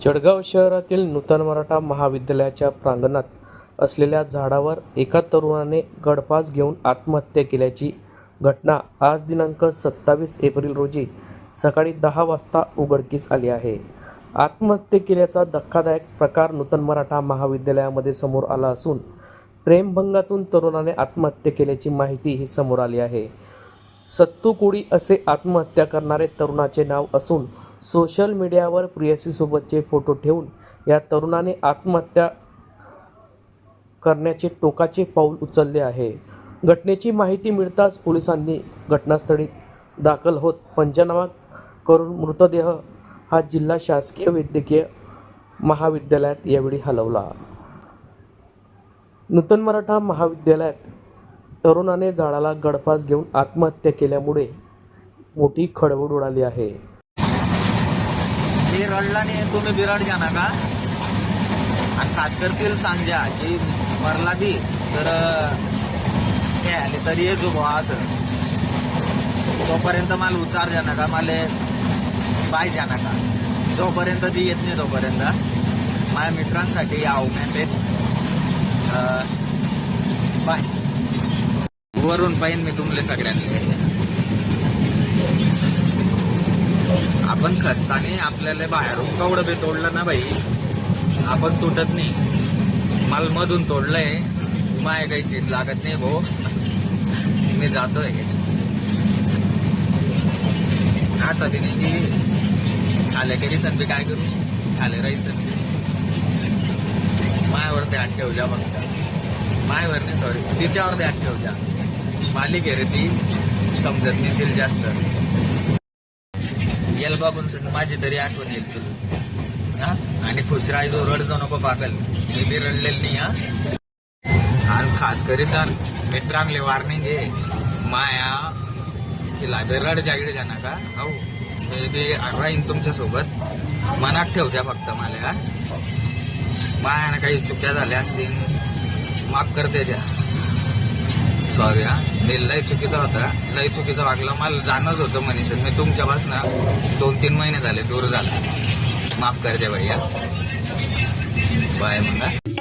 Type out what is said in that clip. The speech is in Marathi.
जळगाव शहरातील नूतन मराठा महाविद्यालयाच्या प्रांगणात असलेल्या झाडावर एका तरुणाने गडफास घेऊन आत्महत्या केल्याची घटना आज दिनांक सत्तावीस एप्रिल रोजी सकाळी दहा वाजता उघडकीस आली आहे. आत्महत्या केल्याचा धक्कादायक प्रकार नूतन मराठा महाविद्यालयामध्ये समोर आला असून प्रेमभंगातून तरुणाने आत्महत्या केल्याची माहिती ही समोर आली आहे. सत्तू कोळी असे आत्महत्या करणारे तरुणाचे नाव असून सोशल मीडियावर प्रियसीसोबतचे फोटो ठेवून या तरुणाने आत्महत्या करण्याचे टोकाचे पाऊल उचलले आहे. घटनेची माहिती मिळताच पोलिसांनी घटनास्थळी दाखल होत पंचनामा करून मृतदेह हा जिल्हा शासकीय वैद्यकीय महाविद्यालयात यावेळी हलवला. नूतन मराठा महाविद्यालयात तरुणाने झाडाला गळफास घेऊन आत्महत्या केल्यामुळे मोठी खळबळ उडाली आहे. मी रडला नाही तुम्ही बिराड जाणार का? आणि खास करतील सांजा की मरला ती तर हे आले तरी येतो जो असं. तोपर्यंत मला उतार जाणार का मला बाय जाणार का. जोपर्यंत ती येत नाही तोपर्यंत. माझ्या मित्रांसाठी या मेसेज बाय वरून पाहिन मी तुमले सगळ्यांनी. आपण खसताने आपल्याला बाहेरून कवडं बी तोडलं ना बाई आपण तुटत नाही. मालमधून तोडलंय माय काही चीज लागत नाही भाऊ. मी जातोय. आज नाही की. खाले करी संधी काय करू? खाले राहायचं मायावरती हात ठेवल्या जा फक्त. मायावरती सॉरी तिच्यावरती हात ठेवू द्या मालिक आहे रे ती. समजत नाही तिला जास्त. येल बाबून सुद्धा माझी तरी आठवण येईल तुला. हा? आणि खुशराय जो रडतो नको पागल. मी बी रडलेलं नाही हा? आणि खास करी सर मित्रांले वार्निंग आहे. माया तिला बी रड जागडे जाना का हो. मी बी राहीन तुमच्यासोबत मनात ठेवत्या फक्त मला हा? मायानं काही चुक्या झाल्या असतील माफ करते त्या सॉरी हा मी लय चुकीचा होता. लय चुकीचा वागलं. मला जाणच होतं मनीषन. मी तुमच्यापासून दोन तीन महिने झाले. दूर झाला. माफ कर दे भैया. बाय म्हणा.